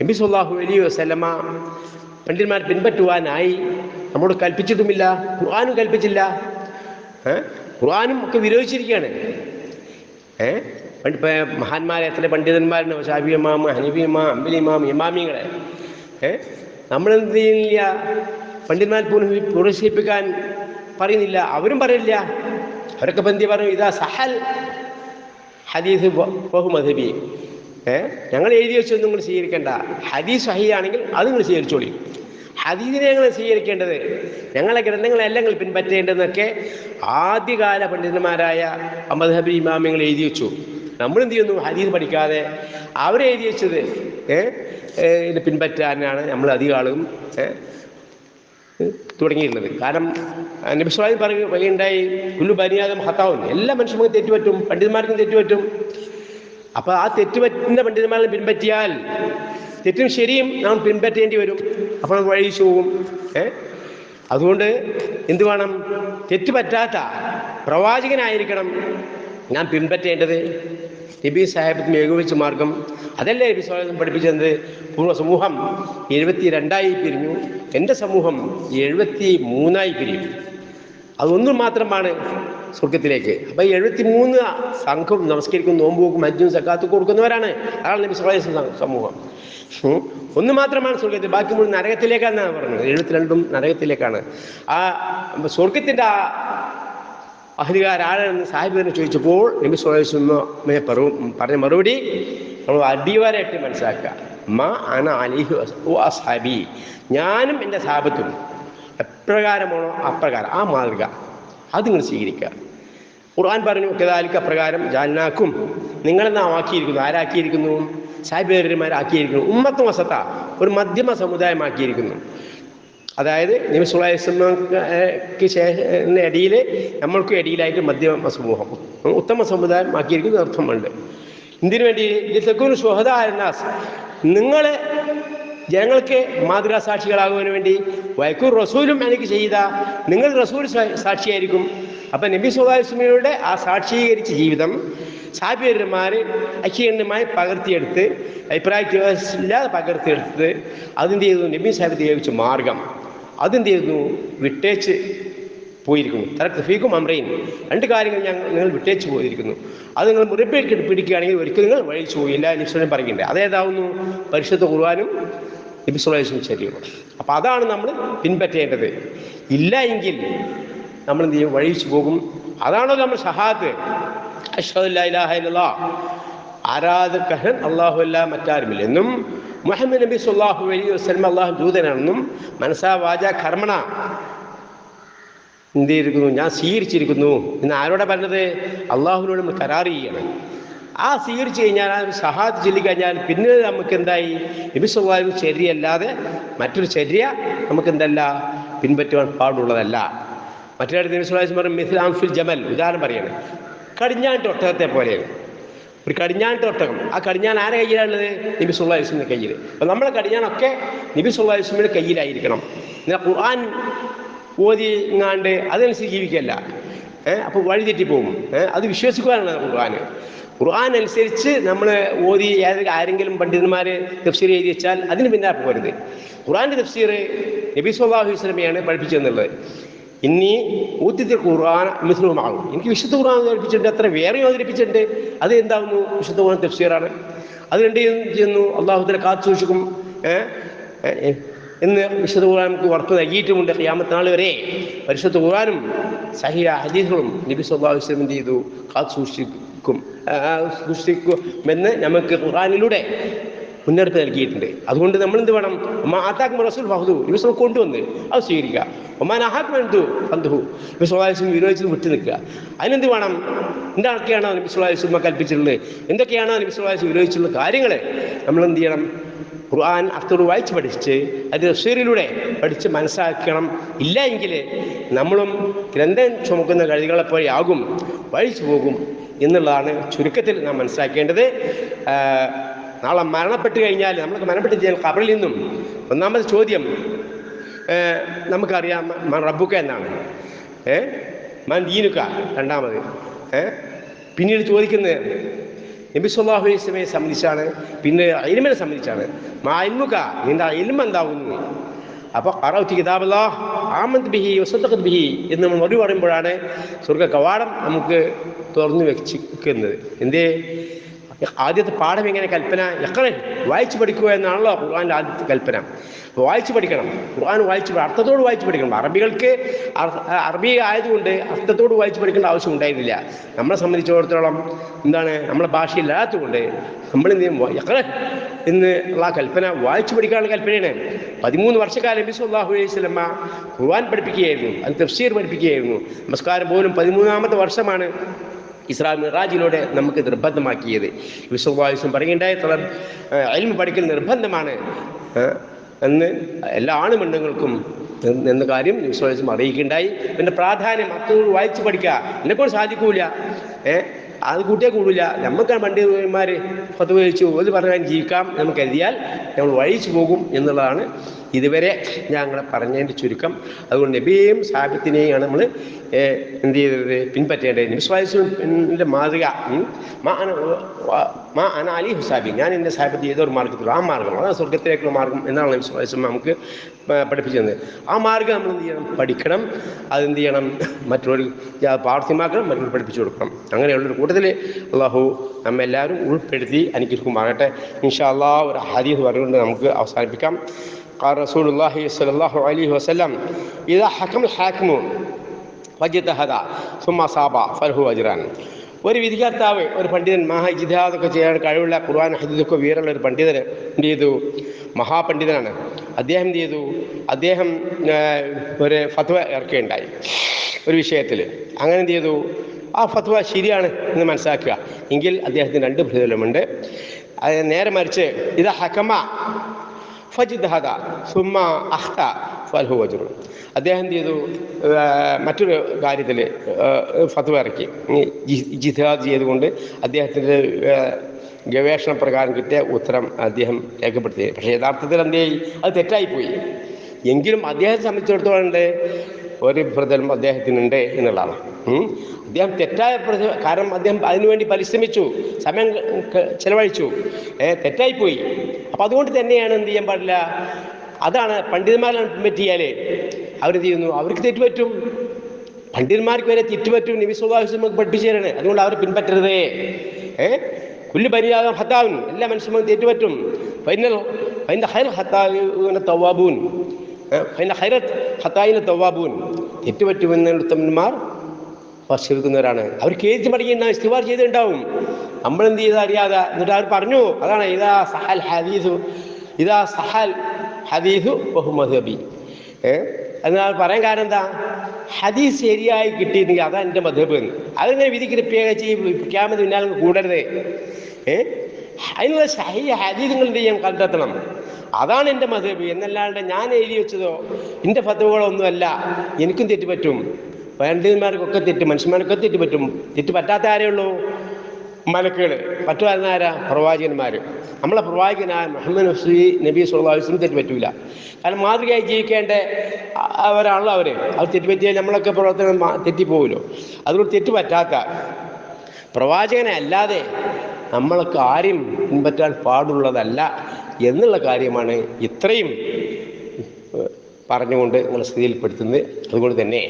നബി സല്ലാഹു അലൈഹി വസല്ലമ പണ്ഡിതന്മാർ പിൻപറ്റുവാനായി നമ്മോട് കൽപ്പിച്ചിട്ടുമില്ല ഖുർആാനും കൽപ്പിച്ചില്ല. ഖുർആാനും ഒക്കെ വിരോധിച്ചിരിക്കുകയാണ് ഏ? പണ്ട് മഹാന്മാരെ എത്ര പണ്ഡിതന്മാരുണ്ട്. ഷാബി ഇമാം ഹനീബി ഇമാം അമ്പലി ഇമാം ഇമാമിങ്ങളെ. ഏ? നമ്മളെന്ത് ചെയ്യുന്നില്ല? പണ്ഡിതന്മാർ പോലും പ്രോത്സാഹിപ്പിക്കാൻ പറയുന്നില്ല. അവരും പറയില്ല. അവരൊക്കെ ബന്ധി പറഞ്ഞു ഇതാ സഹൽ ഹദീസ് ബഹുമധബി ഏ? ഞങ്ങൾ എഴുതി വെച്ചൊന്നും നിങ്ങൾ സ്വീകരിക്കേണ്ട. ഹദീസ് സഹിയാണെങ്കിൽ അത് നിങ്ങൾ സ്വീകരിച്ചോളി. ഹദീസിനെ ഞങ്ങൾ സ്വീകരിക്കേണ്ടത്. ഞങ്ങളെ ഗ്രന്ഥങ്ങളെല്ലാം പിൻപറ്റേണ്ടതെന്നൊക്കെ ആദ്യകാല പണ്ഡിതന്മാരായ അമ്മദ് ഇമാമിങ്ങൾ എഴുതി വെച്ചു. നമ്മൾ എന്ത് ചെയ്യുന്നു? ഹദീദ് പഠിക്കാതെ അവരെഴുതി വെച്ചത്. ഇത് പിൻപറ്റാനാണ് നമ്മൾ അധികം ആളും ഏ തുടങ്ങിയിട്ടുള്ളത് കാരണം നബിസ്വാമി പറയ പറയുണ്ടായി കുല്ലു ബനിയാദം ഹത്താവും എല്ലാ മനുഷ്യർക്കും തെറ്റുപറ്റും പണ്ഡിതന്മാർക്കും തെറ്റുപറ്റും. അപ്പോൾ ആ തെറ്റുപറ്റുന്ന പണ്ഡിതന്മാരെ പിൻപറ്റിയാൽ തെറ്റും ശരിയും നാം പിൻപറ്റേണ്ടി വരും. അപ്പോൾ വഴിച്ചു പോകും ഏ? അതുകൊണ്ട് എന്ത് വേണം? തെറ്റുപറ്റാത്ത പ്രവാചകനായിരിക്കണം ഞാൻ പിൻപറ്റേണ്ടത്. നബി സാഹിബ് ഏകോപിച്ച മാർഗം. അതല്ലേ നബി സ്വാഗതം പഠിപ്പിച്ചത്? പൂർവ സമൂഹം എഴുപത്തി രണ്ടായി പിരിഞ്ഞു. എന്റെ സമൂഹം എഴുപത്തി മൂന്നായി പിരിഞ്ഞു. അതൊന്നും മാത്രമാണ്. സ്വർഗത്തിലേക്ക് അപ്പൊ ഈ എഴുപത്തി മൂന്ന് സംഘം നമസ്കരിക്കും നോമ്പ് നോക്കും മജ്ജും സക്കാത്ത് കൊടുക്കുന്നവരാണ്. അതാണ് നബി സ്വാഗത സമൂഹം. ഒന്ന് മാത്രമാണ് സ്വർഗത്തിൽ ബാക്കി മുഴുവൻ നരകത്തിലേക്കാണെന്നാണ് പറഞ്ഞത്. എഴുപത്തിരണ്ടും നരകത്തിലേക്കാണ്. ആ സ്വർഗത്തിന്റെ ആ അഹരികാരാണെന്ന് സാഹിബ് തന്നെ ചോദിച്ചപ്പോൾ നബി സ്വലമെ പറഞ്ഞ മറുപടി നമ്മൾ അടിവാരായിട്ട് മനസ്സിലാക്കുക. മാ അന അലിഹു അസാബി ഞാനും എന്റെ സാപത്തും എപ്രകാരമാണോ അപ്രകാരം? ആ മാതൃക. അത് നിങ്ങൾ സ്വീകരിക്കുക. ഖുർആൻ പറഞ്ഞു കഥാലിക്ക പ്രകാരം ജാന്നാക്കും നിങ്ങളെ നാം ആക്കിയിരിക്കുന്നു. ആരാക്കിയിരിക്കുന്നു സാഹിബേരന്മാരാക്കിയിരിക്കുന്നു ഉമ്മത്ത് വസത്ത ഒരു മധ്യമ സമുദായമാക്കിയിരിക്കുന്നു അതായത് നിമിസുള്ളക്ക് ശേഷം ഇടയിൽ നമ്മൾക്കും ഇടയിലായിട്ട് മധ്യമ സമൂഹം ഉത്തമ സമുദായം ആക്കിയിരിക്കുന്ന അർത്ഥമുണ്ട് ഇതിനു വേണ്ടി സുഹദ സുഹദാസ് നിങ്ങൾ ജനങ്ങൾക്ക് മാതൃകാ സാക്ഷികളാകുവാൻ വേണ്ടി വൈക്കൂർ റസൂലും എനിക്ക് ചെയ്ത നിങ്ങൾ റസൂൽ സാക്ഷിയായിരിക്കും. അപ്പം നബി സുഹാസ്മിയുടെ ആ സാക്ഷീകരിച്ച ജീവിതം സാബിയന്മാർ അഖിയന്മാരെ പകർത്തിയെടുത്ത് അഭിപ്രായ വ്യത്യാസമില്ലാതെ പകർത്തിയെടുത്ത് അതിന്റെ ചെയ്തു? നബി സാഹിബ് ഉപയോഗിച്ച മാർഗം. അതെന്ത് ചെയ്തു? വിട്ടേച്ച് പോയിരിക്കുന്നു. തരക്ക് ഫീക്കും അമ്രയും. രണ്ട് കാര്യങ്ങൾ ഞങ്ങൾ നിങ്ങൾ വിട്ടേച്ച് പോയിരിക്കുന്നു. അത് നിങ്ങൾ മുറിപ്പേക്ക് പിടിക്കുകയാണെങ്കിൽ ഒരിക്കലും നിങ്ങൾ വഴിച്ചു പോയില്ല നിശ്ചയം പറയുന്നുണ്ട്. അതേതാവുന്നു? പരിശുദ്ധ ഖുർആാനും നബിസ്വലാശും ശരീരം. അപ്പം അതാണ് നമ്മൾ പിൻപറ്റേണ്ടത്. ഇല്ല എങ്കിൽ നമ്മൾ ചെയ്യും? വഴിച്ചു പോകും. അതാണോ നമ്മൾ അഷ്ഹദുല്ലാ ആരാധകഹൻ അള്ളാഹു അല്ല മറ്റാരുമില്ല. എന്നും മുഹമ്മദ് നബി സുല്ലാഹു അലൈഹി വസ്ലം അള്ളാഹു ദൂതനാണെന്നും മനസ്സാ വാച കർമ്മണ. എന്ത് ചെയ്തിരിക്കുന്നു? ഞാൻ സ്വീകരിച്ചിരിക്കുന്നു. എന്ന് ആരോടെ പറഞ്ഞത്? അള്ളാഹുവിനോട് നമ്മൾ കരാർ ചെയ്യണം. ആ സ്വീകരിച്ചു കഴിഞ്ഞാൽ ആ ഷഹാദ് ചൊല്ലിക്കഴിഞ്ഞാൽ പിന്നെ നമുക്ക് എന്തായി? നബി സ്വഭാവം ചര്യല്ലാതെ മറ്റൊരു ചര്യ നമുക്ക് എന്തല്ല? പിൻപറ്റുവാൻ പാടുള്ളതല്ല. മറ്റൊരു നബി സ്വഭാവം പറയും മിസ്ലാം ഫിൽ ജമൽ ഉദാഹരണം പറയാണ്. കടിഞ്ഞാട്ട് ഒട്ടകത്തെ പോലെയാണ്. ഒരു കടിഞ്ഞാട്ട് ഒട്ടകം ആ കടിഞ്ഞാൻ ആരെ കയ്യിലാണുള്ളത്? നബി സുല്ലാ കയ്യിൽ അപ്പോൾ നമ്മളെ കടിഞ്ഞാണൊക്കെ നബി സുല്ലാ കയ്യിലായിരിക്കണം. എന്നാൽ ഖുർആൻ ഓതി ഇങ്ങാണ്ട് അതനുസരിച്ച് ജീവിക്കല്ല ഏഹ് അപ്പോൾ വഴിതെറ്റിപ്പോകും ഏഹ് അത് വിശ്വസിക്കുവാനാണ് ഖുർആൻ. ഖുർആൻ അനുസരിച്ച് നമ്മൾ ഓതി ആരെങ്കിലും പണ്ഡിതന്മാർ തഫ്സീർ എഴുതി വെച്ചാൽ അതിന് പിന്നാലെ പോരുത് ഖുർആന്റെ തഫ്സീർ നബി സ്വലാഹു വസ്ലമയാണ് പഠിപ്പിച്ചെന്നുള്ളത് ഇനി ഊത്തിത്തിൽ ഖുർആൻ മിസ്ലുമാകും. എനിക്ക് വിശുദ്ധ ഖുർആൻ അവതരിപ്പിച്ചിട്ടുണ്ട് അത്ര വേറെ അവതരിപ്പിച്ചിട്ടുണ്ട്. അത് എന്താവുന്നു വിശുദ്ധ ഖുർആൻ തഫ്സീറാണ്. അത് രണ്ട് ചെയ്യുന്നു? അള്ളാഹുദിനെ കാത്തു സൂക്ഷിക്കും. എന്ന് വിശുദ്ധ ഖുർആൻ നമുക്ക് ഉറപ്പ് നൽകിയിട്ടുമുണ്ട് ഖിയാമത്ത് നാൾ വരെ. പരിശുദ്ധ ഖുർആനും സഹിയ ഹദീസുകളും നബി സല്ലല്ലാഹു അലൈഹി എന്ത് ചെയ്തു? കാത്തു സൂക്ഷിക്കും സൃഷ്ടിക്കും എന്ന് നമുക്ക് ഖുർആനിലൂടെ മുന്നറിയിപ്പ് നൽകിയിട്ടുണ്ട്. അതുകൊണ്ട് നമ്മൾ എന്ത് വേണം ആത്താക്കും റസൂൽ ഫഹദു. ദിവസം കൊണ്ടുവന്ന് അത് സ്വീകരിക്കുക. ഒമാൻ അഹാക്ക് വേണ്ടു ഫന്തുഹു വിശ്വാസം വിരോധിച്ച് വിട്ടു നിൽക്കുക. അതിനെന്ത് വേണം? എന്തൊക്കെയാണോ നബി സ്വലാസ്ലമ കൽപ്പിച്ചിട്ടുള്ളത്? എന്തൊക്കെയാണ് സ്വലാസ്ലം വിരോധിച്ചിട്ടുള്ള കാര്യങ്ങൾ? നമ്മൾ എന്ത് ചെയ്യണം? ഖുർആൻ അർത്ഥത്തോട് വായിച്ച് പഠിച്ച് അത് റസൂരിലൂടെ പഠിച്ച് മനസ്സിലാക്കണം. ഇല്ല എങ്കിൽ നമ്മളും ഗ്രന്ഥം ചുമക്കുന്ന കഴികളെപ്പോലെയാകും വഴിച്ചു പോകും. എന്നുള്ളതാണ് ചുരുക്കത്തിൽ നാം മനസ്സിലാക്കേണ്ടത്. നാളെ മരണപ്പെട്ട് കഴിഞ്ഞാൽ നമ്മൾക്ക് മരണപ്പെട്ട് കഴിഞ്ഞാൽ കബറിൽ നിന്നും ഒന്നാമത് ചോദ്യം നമുക്കറിയാം റബ്ബുക്ക എന്നാണ്. ഏ മൻ ദീനുക്ക രണ്ടാമത്. ഏ പിന്നീട് ചോദിക്കുന്നത് നബി സല്ലാഹു അലൈഹി സ്വലമയെ സംബന്ധിച്ചാണ് പിന്നെ അയിൽമനെ സംബന്ധിച്ചാണ്. മാ ഇൽമുക നിന്റെ അയിലും എന്താവുന്നു അപ്പോൾ കറൗത്തി കിതാബല്ലാ ആമദ് ബിഹി വസത്തഖത്ത് ബിഹി എന്ന് നമ്മൾ മറുപടി പറയുമ്പോഴാണ് സ്വർഗ കവാടം നമുക്ക് തുറന്നു വെച്ചിരിക്കുന്നത്. എന്തേ? ആദ്യത്തെ പാഠം എങ്ങനെ കൽപ്പന? എക്കറൻ വായിച്ചു പഠിക്കുക എന്നാണല്ലോ ഖുർആാന്റെ ആദ്യത്തെ കൽപ്പന. വായിച്ചു പഠിക്കണം. ഖുർആൻ വായിച്ചു അർത്ഥത്തോട് വായിച്ചു പഠിക്കണം. അറബികൾക്ക് അറബി ആയതുകൊണ്ട് അർത്ഥത്തോട് വായിച്ചു പഠിക്കേണ്ട ആവശ്യം ഉണ്ടായിരുന്നില്ല. നമ്മളെ സംബന്ധിച്ചിടത്തോളം എന്താണ്? നമ്മളെ ഭാഷയില്ലാത്തതുകൊണ്ട് നമ്മൾ എന്ത് ചെയ്യും? എക്കറൻ എന്ന് ഉള്ള കൽപ്പന വായിച്ചു പഠിക്കാനുള്ള കൽപ്പനയാണ്. പതിമൂന്ന് വർഷക്കാലം നബി അള്ളാഹു അലൈഹി വസല്ലമ ഖുർആൻ പഠിപ്പിക്കുകയായിരുന്നു. അത് തഫ്സീർ പഠിപ്പിക്കുകയായിരുന്നു. നമസ്കാരം പോലും പതിമൂന്നാമത്തെ വർഷമാണ്. ഇസ്രാ മിറാജിലൂടെ നമുക്ക് നിർബന്ധമാക്കിയത്. വിശ്വവായുസം പറയുകയുണ്ടായ അൽമ പഠിക്കൽ നിർബന്ധമാണ്. എന്ന് എല്ലാ ആണുമണ്ണുങ്ങൾക്കും എന്ന് കാര്യം വിശ്വാസം അറിയിക്കുകയുണ്ടായി. പിന്നെ പ്രാധാന്യം അത്തോട് വായിച്ച് പഠിക്കുക. എന്നെക്കൊണ്ട് സാധിക്കൂല. ഏ അത് കൂട്ടിയേ കൂടില്ല നമുക്ക് പണ്ഡിതന്മാർ പത്ത് വഹിച്ചു ഒരു പറയാൻ ജീവിക്കാം എന്ന് കരുതിയാൽ നമ്മൾ വഴിച്ചു പോകും എന്നുള്ളതാണ് ഇതുവരെ ഞങ്ങൾ പറഞ്ഞതിന്റെ ചുരുക്കം. അതുകൊണ്ട് നബിയെയും സാഹിത്യത്തിനെയാണ് നമ്മൾ എന്ത് ചെയ്തത്? പിൻപറ്റേണ്ടത്. നിസ്വാസിന്റെ മാതൃക മാ അന അലി ഹുസാബി ഞാൻ എന്റെ സാഹിത്യം ചെയ്ത ഒരു മാർഗത്തിലും ആ മാർഗം അതാണ് സ്വർഗത്തിലേക്കുള്ള മാർഗം എന്നാണ് വിശ്വാസം നമുക്ക് പ- പഠിപ്പിച്ചു തന്നത് ആ മാർഗം നമ്മൾ എന്ത് ചെയ്യണം? പഠിക്കണം. അതെന്ത് ചെയ്യണം? മറ്റൊരു പ്രാർത്ഥ്യമാക്കണം മറ്റുള്ള പഠിപ്പിച്ചു കൊടുക്കണം. അങ്ങനെയുള്ളൊരു കൂട്ടത്തിൽ അള്ളാഹു നമ്മെല്ലാവരും ഉൾപ്പെടുത്തി അനുഗ്രഹിക്കുമാകട്ടെ ഇൻഷാ അള്ളാഹ് ഒരു ഹദീസ് പറഞ്ഞുകൊണ്ട് നമുക്ക് അവസാനിപ്പിക്കാം. قال رسول الله صلى الله عليه وسلم إذا حكم الحاكم وجد هذا ثم صاب فله أجران. ഒരു വിധികർത്താവ് ഒരു പണ്ഡിതൻ മഹാജിദാദൊക്കെ ചെയ്യാൻ കഴിവുള്ള ഖുർആൻ ഹജിദൊക്കെ വീറുള്ള ഒരു പണ്ഡിതൻ എന്ത് ചെയ്തു? മഹാപണ്ഡിതനാണ്. അദ്ദേഹം എന്ത് ചെയ്തു? അദ്ദേഹം ഒരു ഫത്വ ഇറക്കുകയുണ്ടായി ഒരു വിഷയത്തിൽ. അങ്ങനെ എന്ത് ചെയ്തു? ആ ഫത്വ ശരിയാണ് എന്ന് മനസ്സിലാക്കുക. എങ്കിൽ അദ്ദേഹത്തിന് രണ്ട് പ്രതിഫലമുണ്ട്. നേരെ മറിച്ച് ഇത് ഹക്കമ ഫജിദ്ഹദ സുമ അഹ്ത ഫൽഹു വജുറു അദ്ദേഹം എന്ത് ചെയ്തു? മറ്റൊരു കാര്യത്തിൽ ഫത്വ ഇറക്കി. ജിഹാദ് ചെയ്തുകൊണ്ട് അദ്ദേഹത്തിന്റെ ഗവേഷണ പ്രകാരം കിട്ടിയ ഉത്തരം അദ്ദേഹം രേഖപ്പെടുത്തി. പക്ഷേ യഥാർത്ഥത്തിൽ എന്ത് അത് തെറ്റായിപ്പോയി എങ്കിലും അദ്ദേഹത്തെ സംബന്ധിച്ചിടത്തോളം ഒരു പ്രതിഫലം അദ്ദേഹത്തിനുണ്ട് എന്നുള്ളതാണ്. അദ്ദേഹം തെറ്റായ കാരണം അദ്ദേഹം അതിനുവേണ്ടി പരിശ്രമിച്ചു സമയം ചെലവഴിച്ചു. തെറ്റായിപ്പോയി. അപ്പം അതുകൊണ്ട് തന്നെയാണ് എന്ത് ചെയ്യാൻ പാടില്ല? അതാണ് പണ്ഡിതന്മാരെ പറ്റിയാൽ അവരെന്ത് ചെയ്യുന്നു? അവർക്ക് തെറ്റുപറ്റും പണ്ഡിതന്മാർക്ക് വരെ തെറ്റുപറ്റും നിമിസ്വഭാവിസം പഠിപ്പിച്ചു തരാണ് അതുകൊണ്ട് അവർ പിൻപറ്റരുത്. ഏ? കുല്ലു പരിയാദം ഹത്താവും എല്ലാ മനുഷ്യന്മാരും തെറ്റുപറ്റും ഫൈനൽ ഫൈനൽ ഹത്താവിനെ തവാബൂൻ ഹൈറത്ത് ഹത്തായിനെ തവാബൂൻ. തെറ്റുപറ്റുമെന്ന് ഉത്തമന്മാർ പരിശോധിക്കുന്നവരാണ് അവർ കേറ്റി മടങ്ങിയ ഇസ്തിവാർ ചെയ്തിട്ടുണ്ടാവും. നമ്മളെന്ത് ചെയ്താൽ അറിയാതെ എന്നിട്ട് അവർ പറഞ്ഞു അതാണ് ഇതാ സഹൽ ഹദീസു ഇതാ സഹൽ ഹദീസു ബഹുമദബി ഏഹ് എന്നാൽ പറയാൻ കാരണം എന്താ? ഹദീസ് ശരിയായി കിട്ടിയിരുന്നെങ്കിൽ അതാ എന്റെ മധുബ് അതിങ്ങനെ വിധിക്ക് പ്രത്യേകിച്ച് ക്യാമത് പിന്നാലെ കൂടരുത്. ഏഹ് അതിനുള്ള ഹദീസ് നിങ്ങൾ എന്ത് ചെയ്യാൻ കണ്ടെത്തണം. അതാണ് എന്റെ മധുബ് എന്നല്ലാണ്ട് ഞാൻ എഴുതി വെച്ചതോ എന്റെ ഫതവുകളൊന്നുമല്ല. എനിക്കും തെറ്റ് പറ്റും. പണ്ഡിതന്മാർക്കൊക്കെ തെറ്റ് മനുഷ്യന്മാർക്കൊക്കെ തെറ്റ് പറ്റും. തെറ്റ് പറ്റാത്ത ആരേ ഉള്ളൂ? മലക്കുകൾ പറ്റുമായിരുന്ന പ്രവാചകന്മാർ നമ്മളെ പ്രവാചകനായ മുഹമ്മദ് നഫ്സി നബി സുല്ലാസ്ലും തെറ്റ് പറ്റൂല. കാരണം മാതൃകയായി ജീവിക്കേണ്ട അവരാണല്ലോ അവർ അത് തെറ്റുപറ്റിയാൽ നമ്മളൊക്കെ പ്രവർത്തനം തെറ്റിപ്പോകുമല്ലോ അതുകൊണ്ട് തെറ്റ് പറ്റാത്ത. പ്രവാചകനെ അല്ലാതെ നമ്മൾക്ക് ആരും പിൻപറ്റാൻ പാടുള്ളതല്ല. എന്നുള്ള കാര്യമാണ് ഇത്രയും പറഞ്ഞുകൊണ്ട് നിങ്ങൾ സ്ഥിതിയിൽപ്പെടുത്തുന്നത്. അതുകൊണ്ട് തന്നെ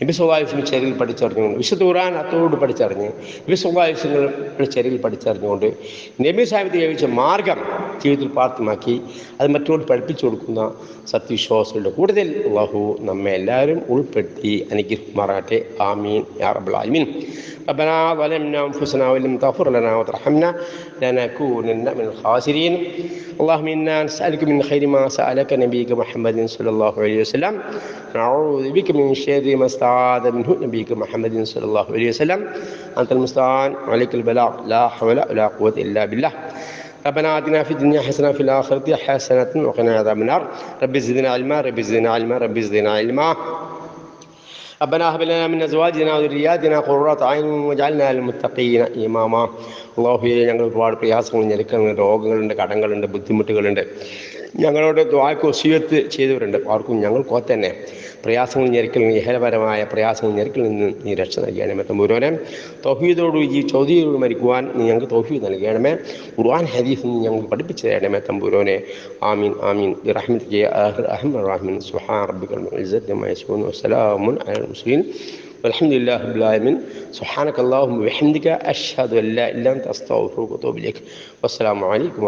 നബി സ്വഭാവിസിന് ചെറിയിൽ പഠിച്ചറിഞ്ഞുകൊണ്ട് വിശുദ്ധ ഖുർആൻ അത്തോട് പഠിച്ചറിഞ്ഞ് നബി സ്വഭാവിസങ്ങളുടെ ചെറിയിൽ പഠിച്ചറിഞ്ഞുകൊണ്ട് നബി സാഹിബ് ജീവിച്ച മാർഗം ജീവിതത്തിൽ പ്രാപ്തമാക്കി അത് മറ്റുള്ളവർ പഠിപ്പിച്ചു കൊടുക്കുന്ന സത്യവിശ്വാസികളുടെ കൂടുതൽ അള്ളാഹു നമ്മെ എല്ലാവരും ഉൾപ്പെടുത്തി അനുഗ്രഹിക്കുമാറാട്ടെ ആമീൻ യാ റബ്ബൽ ആലമീൻ ربنا ظلمنا انفسنا وان لم تغفر لنا وترحمنا لنكونن من الخاسرين اللهم انا نسالك من خير ما سالك نبيك محمد صلى الله عليه وسلم نعوذ بك من شر ما استعاذ منه نبيك محمد صلى الله عليه وسلم انت المستعان وعليك البلاغ لا حول ولا قوه الا بالله ربنا آتنا في الدنيا حسنة في الآخرة حسنة وقنا عذاب النار رب زدنا علما رب زدنا علما رب زدنا علما ربنا هب لنا من ازواجنا وذرياتنا قرة اعين واجعلنا للمتقين ഇമാമാ അള്ളാഹുയെ ഞങ്ങൾ ഒരുപാട് പ്രയാസങ്ങൾ ഞെരുക്കങ്ങൾ രോഗങ്ങളുണ്ട് കടങ്ങളുണ്ട് ബുദ്ധിമുട്ടുകളുണ്ട് ഞങ്ങളോട് ദ്വാക്ക് ഒസിയത്ത് ചെയ്തവരുണ്ട് ആർക്കും ഞങ്ങൾക്കോ തന്നെ പ്രയാസങ്ങൾ ഞെരുക്കൽ ഇഹരപരമായ പ്രയാസങ്ങൾ ഞെരുക്കിൽ നിന്ന് നീ രക്ഷ നൽകണമേ തമ്പൂരോനെ തൗഹീദോട് ഈ ചോദ്യയോട് മരിക്കുവാൻ നീ ഞങ്ങൾക്ക് തൗഹീദ് നൽകണമേ ഖുർആൻ ഹദീസ് നീ ഞങ്ങൾക്ക് പഠിപ്പിച്ചു തരണമേ തമ്പൂരോനെ ആമീൻ ആമീൻ റഹ്മത്ത് അഹമ്മ റഹ്മൻ സുഹാൻ റബ്ബിക്കൽ ഇസ്സത്ത് അമ്മ യസ്മൂൻ വസ്സലാമുൻ അലൽ മുസ്ലിം والحمد لله رب العالمين سبحانك اللهم وبحمدك أشهد أن لا إله إلا أنت أستغفرك وأتوب إليك والسلام عليكم ورحمة